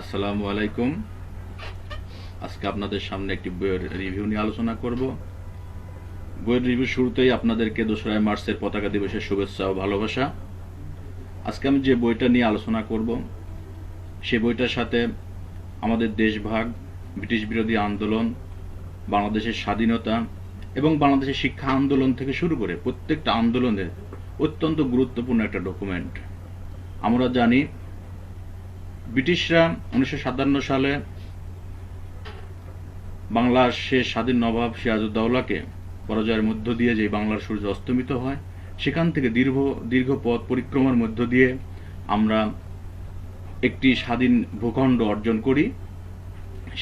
আসসালামু আলাইকুম। আজকে আপনাদের সামনে একটি বইয়ের রিভিউ নিয়ে আলোচনা করব। বইয়ের রিভিউ শুরুতেই আপনাদেরকে দোসরা মার্চের পতাকা দিবসের শুভেচ্ছা ও ভালোবাসা। আজকে আমি যে বইটা নিয়ে আলোচনা করব সেই বইটার সাথে আমাদের দেশভাগ ব্রিটিশ বিরোধী আন্দোলন, বাংলাদেশের স্বাধীনতা এবং বাংলাদেশের শিক্ষা আন্দোলন থেকে শুরু করে প্রত্যেকটা আন্দোলনের অত্যন্ত গুরুত্বপূর্ণ একটা ডকুমেন্ট। আমরা জানি ব্রিটিশরা উনিশশো সাতান্ন সালে বাংলার শেষ স্বাধীন নবাব সিরাজউদ্দৌলাকে পরাজয়ের মধ্য দিয়ে যে বাংলার সূর্য অস্তমিত হয়, সেখান থেকে দীর্ঘ দীর্ঘ পথ পরিক্রমার মধ্য দিয়ে আমরা একটি স্বাধীন ভূখণ্ড অর্জন করি।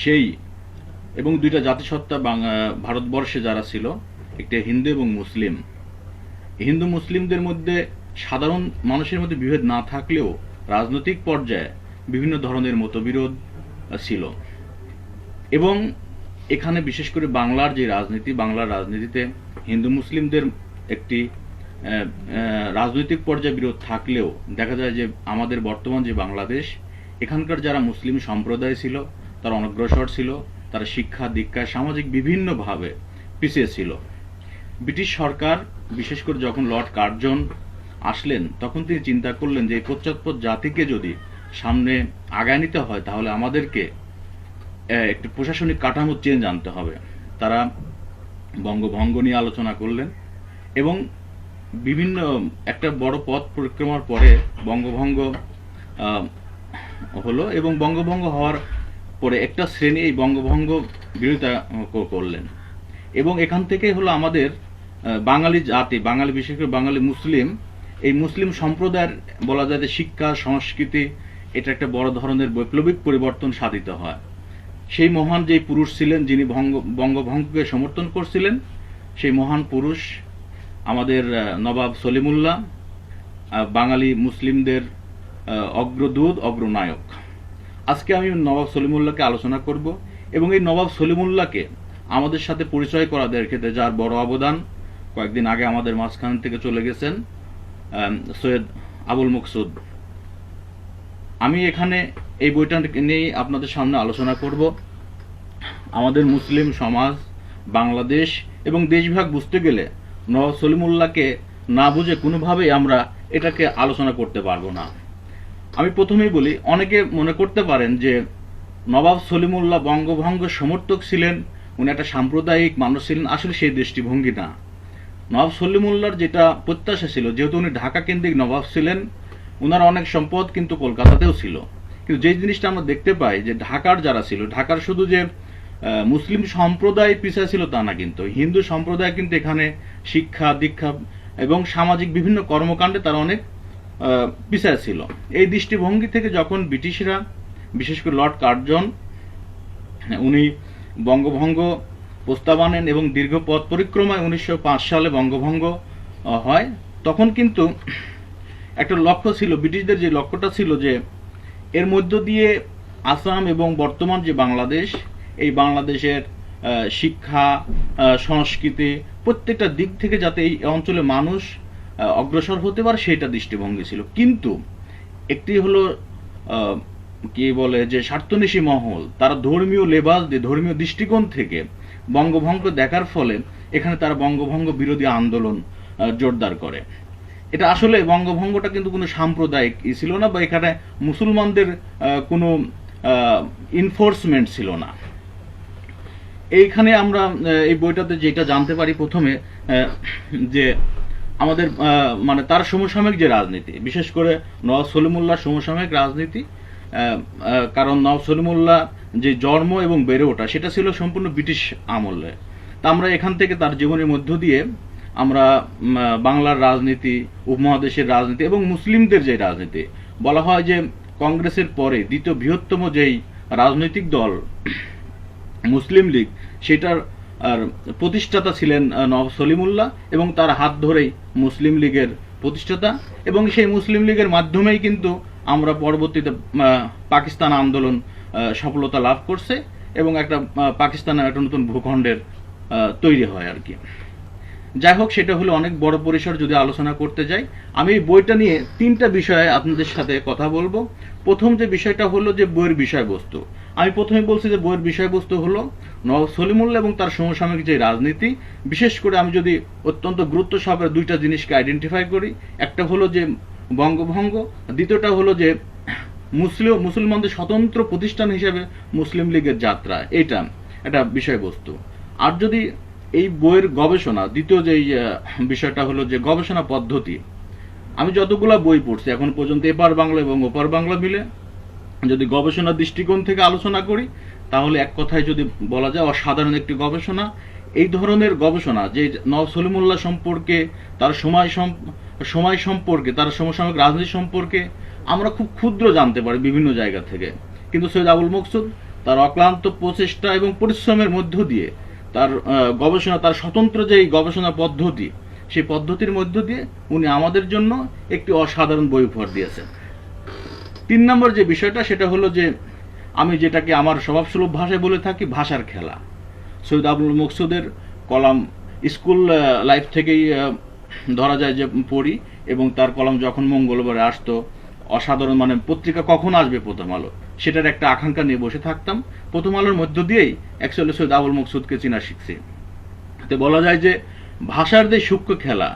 সেই এবং দুইটা জাতিসত্তা ভারতবর্ষে যারা ছিল, একটি হিন্দু এবং মুসলিম। হিন্দু মুসলিমদের মধ্যে সাধারণ মানুষের মধ্যে বিভেদ না থাকলেও রাজনৈতিক পর্যায়ে বিভিন্ন ধরনের মতবিরোধ ছিল। এবং এখানে বিশেষ করে বাংলার যে রাজনীতি, বাংলার রাজনীতিতে হিন্দু মুসলিমদের একটি রাজনৈতিক পর্যায়ে বিরোধ থাকলেও দেখা যায় যে আমাদের বর্তমান যে বাংলাদেশ, এখানকার যারা মুসলিম সম্প্রদায় ছিল, তারা অনগ্রসর ছিল, তারা শিক্ষা দীক্ষায় সামাজিক বিভিন্নভাবে পিছিয়ে ছিল। ব্রিটিশ সরকার, বিশেষ করে যখন লর্ড কার্জন আসলেন, তখন তিনি চিন্তা করলেন যে এই পশ্চাৎপদ জাতিকে যদি সামনে আগায় নিতে হয়, তাহলে আমাদেরকে একটি প্রশাসনিক কাঠামো চেঞ্জ আনতে হবে। তারা বঙ্গভঙ্গ নিয়ে আলোচনা করলেন এবং বিভিন্ন, একটা বড় পথ পরিক্রমার পরে বঙ্গভঙ্গ হলো এবং বঙ্গভঙ্গ হওয়ার পরে একটা শ্রেণি এই বঙ্গভঙ্গ বিরোধিতা করলেন। এবং এখান থেকে হলো আমাদের বাঙালি জাতি, বাঙালি, বিশেষ করে বাঙালি মুসলিম, এই মুসলিম সম্প্রদায়ের বলা যায় যে শিক্ষা, সংস্কৃতি এটা একটা বড় ধরনের বৈপ্লবিক পরিবর্তন সাধিত হয়। সেই মহান যেই পুরুষ ছিলেন, যিনি ভঙ্গ, বঙ্গভঙ্গকে সমর্থন করছিলেন, সেই মহান পুরুষ আমাদের নবাব সলিমুল্লাহ বাঙালি মুসলিমদের অগ্রদূত, অগ্রনায়ক। আজকে আমি নবাব সলিমুল্লাহকে আলোচনা করব এবং এই নবাব সলিমুল্লাহকে আমাদের সাথে পরিচয় করা দেওয়ার ক্ষেত্রে যার বড় অবদান, কয়েকদিন আগে আমাদের মাঝখান থেকে চলে গেছেন সৈয়দ আবুল মকসুদ। আমি এখানে এই বইটা নিয়েই আপনাদের সামনে আলোচনা করব। আমাদের মুসলিম সমাজ, বাংলাদেশ এবং দেশভাগ বুঝতে গেলে নবাব সলিমুল্লাহকে না বুঝে কোনোভাবেই আমরা এটাকে আলোচনা করতে পারব না। আমি প্রথমেই বলি, অনেকে মনে করতে পারেন যে নবাব সলিমুল্লাহ বঙ্গভঙ্গ সমর্থক ছিলেন, উনি একটা সাম্প্রদায়িক মানুষ ছিলেন, আসলে সেই দৃষ্টিভঙ্গি না। নবাব সলিমুল্লাহর যেটা প্রত্যাশা ছিল, যেহেতু উনি ঢাকা কেন্দ্রিক নবাব ছিলেন ওনার অনেক সম্পদ কিন্তু কলকাতাতেও ছিল। কিন্তু যে জিনিসটা আমরা দেখতে পাই যে ঢাকার যারা ছিল, ঢাকার শুধু যে মুসলিম সম্প্রদায় পিছিয়ে ছিল তা না কিন্তু, হিন্দু সম্প্রদায় কিন্তু এখানে শিক্ষা, দীক্ষা এবং সামাজিক বিভিন্ন কর্মকাণ্ডে তারা অনেক পিছিয়ে ছিল। এই দৃষ্টিভঙ্গি থেকে যখন ব্রিটিশরা, বিশেষ করে লর্ড কার্জন, উনি বঙ্গভঙ্গ প্রস্তাব আনেন এবং দীর্ঘ পথ পরিক্রমায় উনিশশো পাঁচ সালে বঙ্গভঙ্গ হয়, তখন কিন্তু একটা লক্ষ্য ছিল, ব্রিটিশদের যে লক্ষ্যটা ছিল যে এর মধ্য দিয়ে আসাম এবং বর্তমান যে বাংলাদেশ, এই বাংলাদেশের শিক্ষা সংস্কৃতি প্রত্যেকটা দিক থেকে যাতে এই অঞ্চলে মানুষ অগ্রসর হতে পারে সেটা দৃষ্টিভঙ্গি ছিল। কিন্তু একটি হলো কি বলে যে স্বার্থনিশী মহল, তারা ধর্মীয় লেবাস দিয়ে, ধর্মীয় দৃষ্টিকোণ থেকে বঙ্গভঙ্গ দেখার ফলে এখানে তারা বঙ্গভঙ্গ বিরোধী আন্দোলন জোরদার করে। এটা আসলে বঙ্গভঙ্গটা কিন্তু কোনো সাম্প্রদায়িক ই ছিল না বা এখানে মুসলমানদের কোনো ইনফোর্সমেন্ট ছিল না। এইখানে আমরা এই বইটাতে যেটা জানতে পারি প্রথমে যে আমাদের মানে তার সমসাময়িক যে রাজনীতি, বিশেষ করে নওয়াজ সলিমুল্লাহ সমসাময়িক রাজনীতি কারণ নওয়াজ সলিমুল্লাহ যে জন্ম এবং বেড়ে ওঠা, সেটা ছিল সম্পূর্ণ ব্রিটিশ আমলে। তা আমরা এখান থেকে তার জীবনের মধ্য দিয়ে আমরা বাংলার রাজনীতি, উপমহাদেশের রাজনীতি এবং মুসলিমদের যে রাজনীতি, বলা হয় যে কংগ্রেসের পরে দ্বিতীয় বৃহত্তম যেই রাজনৈতিক দল, মুসলিম লীগ, সেটার, আর প্রতিষ্ঠাতা ছিলেন নওয়াব সলিমুল্লাহ এবং তার হাত ধরেই মুসলিম লীগের প্রতিষ্ঠাতা এবং সেই মুসলিম লীগের মাধ্যমেই কিন্তু আমরা পরবর্তীতে পাকিস্তান আন্দোলন সফলতা লাভ করছে এবং একটা পাকিস্তানের একটা নতুন ভূখণ্ডের তৈরি হয় আর কি। যাই হোক সেটা হলো অনেক বড় পরিসর যদি আলোচনা করতে যাই। আমি বইটা নিয়ে তিনটা বিষয়ে আপনাদের সাথে কথা বলব। প্রথম যে বিষয়টা হলো যে বইয়ের বিষয়বস্তু। আমি প্রথমে বলছি যে বইয়ের বিষয়বস্তু হলো নবাব সলিমুল্লাহ এবং তার সমসাময়িক যে রাজনীতি। বিশেষ করে আমি যদি অত্যন্ত গুরুত্ব সহকারে দুইটা জিনিসকে আইডেন্টিফাই করি, একটা হলো যে বঙ্গভঙ্গ, দ্বিতীয়টা হলো যে মুসলিম, মুসলমানদের স্বতন্ত্র প্রতিষ্ঠান হিসেবে মুসলিম লীগের যাত্রা। এটা, একটা বিষয়বস্তু। আর যদি এই বইয়ের গবেষণা, দ্বিতীয় যে বিষয়টা হলো যে গবেষণা পদ্ধতি। আমি যতগুলা বই পড়ছি, এখন পর্যন্ত এপার বাংলা এবং ওপার বাংলা মিলে, যদি গবেষণা দৃষ্টিকোণ থেকে আলোচনা করি, তাহলে এক কথায় যদি বলা যায় অসাধারণ একটি গবেষণা। এই ধরনের গবেষণা, যে সলিমুল্লাহ সম্পর্কে, তার সময় সময় সম্পর্কে, তার সমসাময়িক রাজনীতি সম্পর্কে, আমরা খুব ক্ষুদ্র জানতে পারি বিভিন্ন জায়গা থেকে। কিন্তু সৈয়দ আবুল মকসুদ তার অক্লান্ত প্রচেষ্টা এবং পরিশ্রমের মধ্য দিয়ে তার গবেষণা, তার স্বতন্ত্র যে গবেষণা পদ্ধতি, সেই পদ্ধতির মধ্য দিয়ে উনি আমাদের জন্য একটি অসাধারণ বই উপহার দিয়েছেন। তিন নম্বর যে বিষয়টা, সেটা হলো যে আমি যেটাকে আমার স্বভাবসুলভ ভাষায় বলে থাকি, ভাষার খেলা। সৈয়দ আবুল মকসুদের কলাম স্কুল লাইফ থেকেই ধরা যায় যে পড়ি এবং তার কলাম যখন মঙ্গলবারে আসতো, অসাধারণ মানে পত্রিকা কখন আসবে প্রথম আলো? সেটার একটা আকাঙ্ক্ষা নিয়ে বসে থাকতাম। প্রথম আলোর মধ্য দিয়েই অ্যাকচুয়ালি সৈয়দ আবুল মকসুদকে চেনা শিখছি। তো বলা যায় যে, ভাষার যে সূক্ষ্ম খেলা,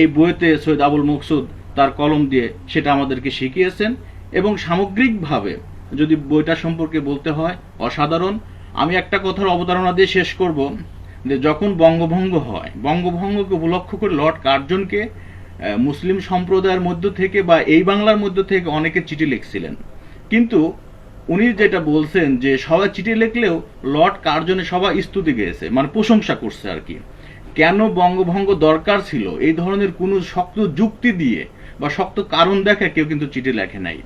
এই বইতে সৈয়দ আবুল মকসুদ তার কলম দিয়ে সেটা আমাদেরকে শিখিয়েছেন এবং সামগ্রিকভাবে যদি বইটা সম্পর্কে বলতে হয়, অসাধারণ। আমি একটা কথার অবতারণা দিয়ে শেষ করব যে, যখন বঙ্গভঙ্গ হয়, বঙ্গভঙ্গকে উপলক্ষ করে লর্ড কার্জনকে মুসলিম সম্প্রদায়ের মধ্য থেকে বা এই বাংলার মধ্য থেকে অনেকে চিঠি লিখছিলেন। কিন্তু উনি যেটা বলছেন যে সবাই চিঠি লিখলেও লর্ড কার্জনে সবাই স্তুতি গেয়েছে মানে প্রশংসা করছে আর কি। কেন বঙ্গভঙ্গ দরকার ছিল? এই ধরনের কোনো শক্ত যুক্তি দিয়ে বা শক্ত কারণ দেখে কেউ কিন্তু চিঠি লেখে নাই।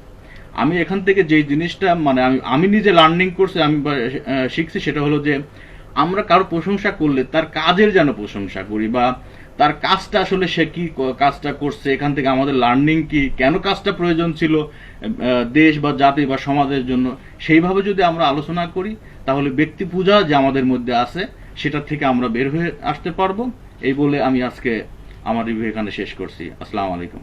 আমি এখান থেকে যে জিনিসটা মানে আমি আমি নিজে লার্নিং করছি, আমি শিখছি সেটা হলো যে আমরা কারও প্রশংসা করলে তার কাজের যেন প্রশংসা করি বা তার কাজটা আসলে সে কি কাজটা করছে, এখান থেকে আমাদের লার্নিং কি, কেন কাজটা প্রয়োজন ছিল দেশ বা জাতি বা সমাজের জন্য, সেইভাবে যদি আমরা আলোচনা করি, তাহলে ব্যক্তি পূজা যে আমাদের মধ্যে আছে, সেটা থেকে আমরা বের হয়ে আসতে পারব। এই বলে আমি আজকে আমার রিভিউ এখানে শেষ করছি। আসসালামু আলাইকুম।